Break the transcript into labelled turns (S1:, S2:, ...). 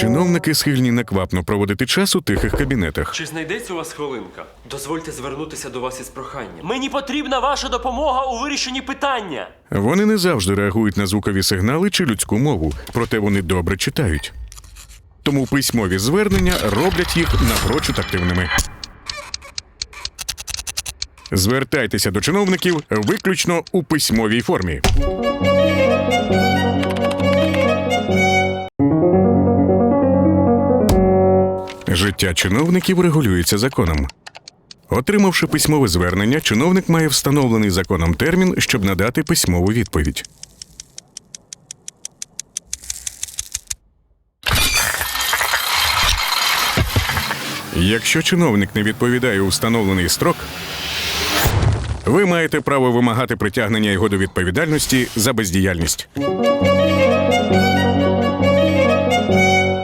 S1: Чиновники схильні неквапно проводити час у тихих кабінетах.
S2: Чи знайдеться у вас хвилинка? Дозвольте звернутися до вас із проханням. Мені потрібна ваша допомога у вирішенні питання.
S1: Вони не завжди реагують на звукові сигнали чи людську мову, проте вони добре читають. Тому письмові звернення роблять їх напрочуд активними. Звертайтеся до чиновників виключно у письмовій формі. Життя чиновників регулюється законом. Отримавши письмове звернення, чиновник має встановлений законом термін, щоб надати письмову відповідь. Якщо чиновник не відповідає у встановлений строк, ви маєте право вимагати притягнення його до відповідальності за бездіяльність.